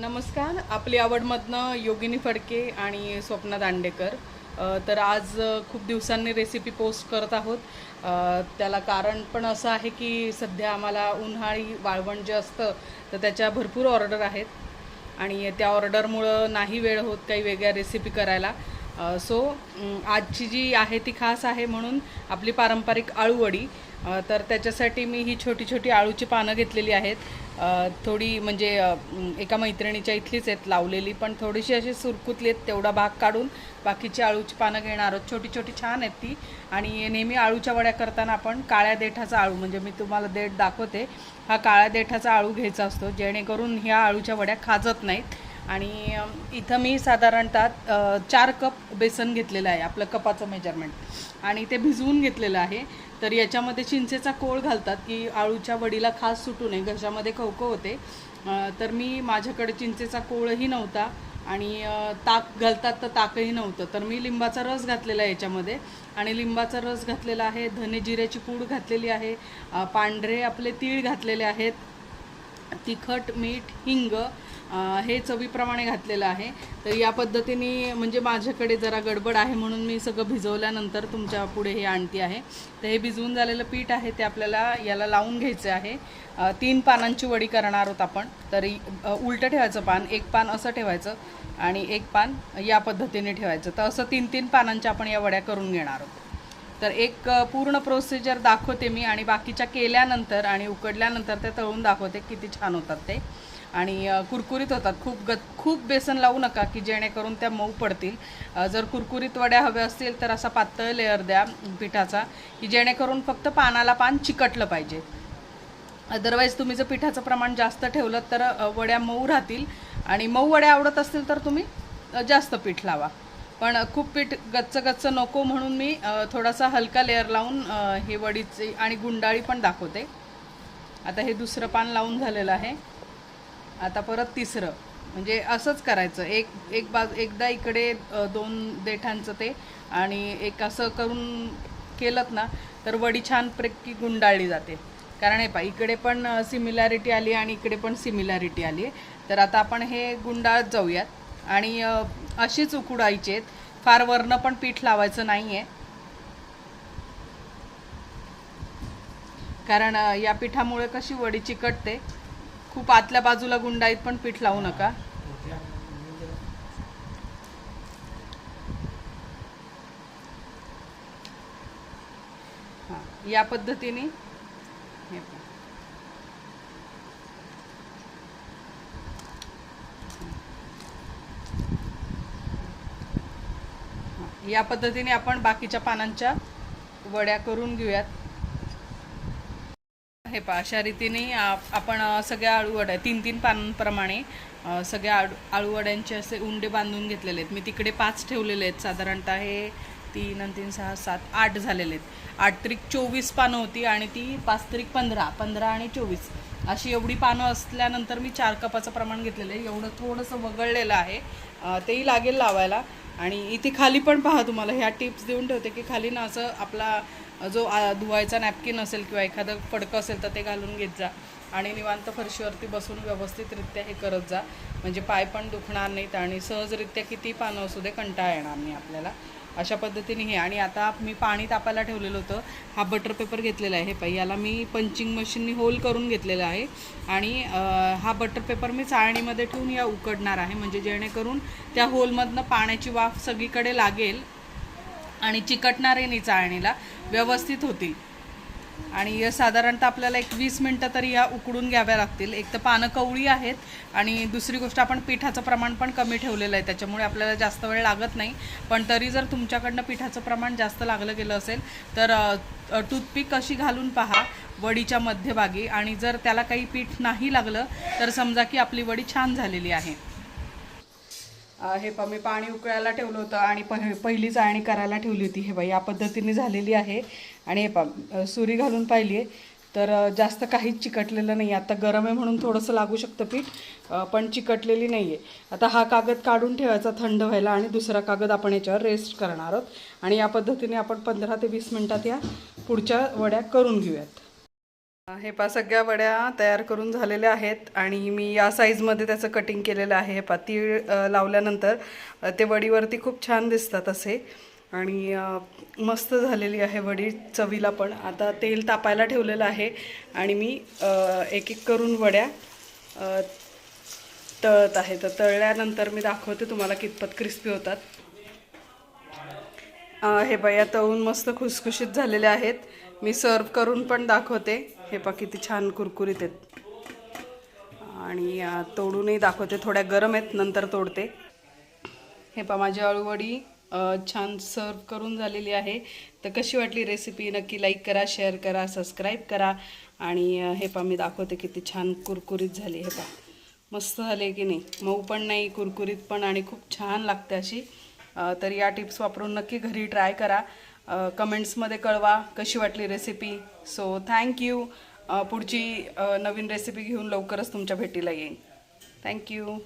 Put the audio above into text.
नमस्कार आपली आवडमधनं योगिनी फडके आणि स्वप्ना दांडेकर. तर आज खूप दिवसांनी रेसिपी पोस्ट करत आहोत. त्याला कारण पण असं आहे की सध्या आम्हाला उन्हाळी वाळवण जे असतं तर त्याच्या भरपूर ऑर्डर आहेत. आणि त्या ऑर्डरमुळं नाही वेळ होत काही वेगळ्या रेसिपी करायला. सो आजची जी आहे ती खास आहे म्हणून आपली पारंपरिक आळूवडी. तर त्याच्यासाठी मी ही छोटी छोटी आळूची पानं घेतलेली आहेत. थोडी म्हणजे एका मैत्रिणीच्या इथलीच आहेत लावलेली पण थोडीशी अशी सुरकुतली आहेत तेवढा भाग काढून बाकीची आळूची पानं घेणार आहोत. छोटी छोटी छान आहेत ती. आणि नेहमी आळूच्या वड्या करताना आपण काळ्या देठाचा आळू म्हणजे मी तुम्हाला देठ दाखवते हा काळ्या देठाचा आळू घ्यायचा असतो जेणेकरून ह्या आळूच्या वड्या खाजत नाहीत. आणि इथं मी साधारणतः चार कप बेसन घेतलेलं आहे आपलं कपाचं मेजरमेंट. आणि ते भिजवून घेतलेलं आहे. तर याच्यामध्ये चिंचेचा कोळ घालतात की आळूच्या वडीला खास सुटू नये. घशामध्ये खवखव होते. तर मी माझ्याकडे चिंचेचा कोळही नव्हता आणि ताक घालतात तर ताकही नव्हतं. तर मी लिंबाचा रस घातलेला आहे याच्यामध्ये. आणि लिंबाचा रस घातलेला आहे धने जिऱ्याची पूड घातलेली आहे पांढरे आपले तीळ घातलेले आहेत तिखट मीठ हिंग हे चवीप्रमाणे घातलेलं आहे. तर या पद्धतीने म्हणजे माझ्याकडे जरा गडबड आहे म्हणून मी सगळं भिजवल्यानंतर तुमच्यापुढे हे आणते आहे. तर हे भिजवून झालेलं पीठ आहे ते आपल्याला याला लावून घ्यायचं आहे. तीन पानांची वडी करणार आहोत आपण. तरी उलटं ठेवायचं पान एक पान असं ठेवायचं आणि एक पान या पद्धतीने ठेवायचं. तर असं तीन तीन पानांच्या आपण या वड्या करून घेणार आहोत. तर एक पूर्ण प्रोसिजर दाखवते मी आणि बाकीच्या केल्यानंतर आणि उकडल्यानंतर ते तळून दाखवते किती छान होतात ते. आणि कुरकुरीत होतात. खूप ग खूप बेसन लावू नका की जेणेकरून त्या मऊ पडतील. जर कुरकुरीत वड्या हव्या असतील तर असा पातळ लेअर द्या पिठाचा की जेणेकरून फक्त पानाला पान चिकटलं पाहिजे. अदरवाईज तुम्ही जर पिठाचं प्रमाण जास्त ठेवलं तर वड्या मऊ राहतील. आणि मऊ वड्या आवडत असतील तर तुम्ही जास्त पीठ लावा. पण खूप पीठ गच्च गच्च नको म्हणून मी थोडासा हलका लेअर लावून हे वडीचे आणि गुंडाळी पण दाखवते. आता हे दुसरं पान लावून झालेलं आहे. आता परत तिसरं. म्हणजे असंच करायचं. एक एक बाज एकदा इकडे दोन देठांचं ते आणि एक असं करून केलं ना तर वडी छानपैकी गुंडाळली जाते. कारण हे पा इकडे पण सिमिलॅरिटी आली आणि इकडे पण सिमिलॅरिटी आली तर आता आपण हे गुंडाळत जाऊयात. आणि अशीच उकडायची आहेत. फार वरनं पण पीठ लावायचं नाही आहे कारण या पिठामुळे कशी वडी चिकटते. खूप आतल्या बाजूला गुंडाईत पण पीठ लावू नका. हां या पद्धतीने हे या पद्धतीने आपण बाकीच्या पानांच्या वड्या करून घेऊयात. हे पहा अशा रीतीने आप- आपण सगळ्या आळूवड्या तीन तीन पानांप्रमाणे सगळ्या आळू आळूवड्यांचे असे उंडे बांधून घेतलेले आहेत. मी तिकडे पाच ठेवलेले आहेत. साधारणतः हे तीन आणि तीन सहा सात आठ झालेले आहेत. आठ त्रिक चोवीस पानं होती आणि ती पाच त्रिक पंधरा पंधरा आणि चोवीस. अशी एवढी पानं असल्यानंतर मी चार कपाचं प्रमाण घेतलेलं आहे. एवढं थोडंसं वगळलेलं आहे. तेही लागेल लावायला. आणि इथे खाली पण पहा तुम्हाला ह्या टिप्स देऊन ठेवते की खाली ना असं आपला जो धुवायचा नॅपकिन असेल किंवा एखादं फडकं असेल तर ते घालून घेत जा. आणि निवांत फरशीवरती बसून व्यवस्थितरित्या हे करत जा. म्हणजे पाय पण दुखणार नाहीत आणि सहजरित्या किती पानं असू दे कंटाळा येणार नाही आपल्याला. अशा पद्धतीने हे. आणि आता मी पाणी तापायला ठेवलेलं होतं. हा बटर पेपर घेतलेला आहे हे पाई याला मी पंचिंग मशीननी होल करून घेतलेला आहे. आणि हा बटर पेपर मी चाळणीमध्ये ठेवून या उकडणार आहे. म्हणजे जेणेकरून त्या होलमधनं पाण्याची वाफ सगळीकडे लागेल आणि चिकटणारे नाही चाळणीला व्यवस्थित होतील. आणि साधारणतः आपल्याला एक वीस मिनटं तरी या उकडून घ्याव्या लागतील. एक तर पानं कवळी आहेत आणि दुसरी गोष्ट आपण पिठाचं प्रमाण पण कमी ठेवलेलं आहे. त्याच्यामुळे आपल्याला जास्त वेळ लागत नाही. पण तरी जर तुमच्याकडनं पिठाचं प्रमाण जास्त लागलं गेलं असेल तर टूथपिक अशी घालून पहा वडीच्या मध्यभागी. आणि जर त्याला काही पीठ नाही लागलं तर समजा की आपली वडी छान झालेली आहे. हे पहा मी पाणी उकळायला ठेवलं होतं आणि पहि पहिली चाळणी करायला ठेवली होती. हे बाई या पद्धतीने झालेली आहे. आणि हे पहा सुरी घालून पाहिली आहे तर जास्त काहीच चिकटलेलं नाही आता गरम आहे म्हणून थोडंसं लागू शकतं पीठ पण चिकटलेली नाही आहे आता हा कागद काढून ठेवायचा थंड व्हायला आणि दुसरा कागद आपण याच्यावर रेस्ट करणार आहोत. आणि या पद्धतीने आपण पंधरा ते वीस मिनटात या पुढच्या वड्या करून घेऊयात. हे पा सगळ्या वड्या तयार करून झालेल्या आहेत आणि मी या साईजमध्ये त्याचं कटिंग केलेलं आहे. हे पा तीळ लावल्यानंतर ते वडीवरती खूप छान दिसतात असे. आणि मस्त झालेली आहे वडी चवीला पण. आता तेल तापायला ठेवलेलं आहे आणि मी एक एक करून वड्या तळत आहे. तर तळल्यानंतर मी दाखवते तुम्हाला कितपत क्रिस्पी होतात. हे बया तळून मस्त खुसखुशीत झालेले आहेत. मी सर्व करून पण दाखवते. हे पहा किती छान कुरकुरीत आहेत. आणि तोडूनही दाखवते. थोड्या गरम आहेत नंतर तोडते. हे पहा माझी अळूवडी छान सर्व करून झालेली आहे. तर कशी वाटली रेसिपी नक्की लाईक करा शेअर करा सबस्क्राईब करा. आणि हे पहा मी दाखवते किती छान कुरकुरीत झाली हे पा मस्त झाले की नाही? मऊ पण नाही कुरकुरीत पण आणि खूप छान लागते अशी. तर या टिप्स वापरून नक्की घरी ट्राय करा. कमेंट्समध्ये कळवा कशी वाटली रेसिपी सो थँक्यू पुढची नवीन रेसिपी घेऊन लवकरच तुमच्या भेटीला येईन. थँक्यू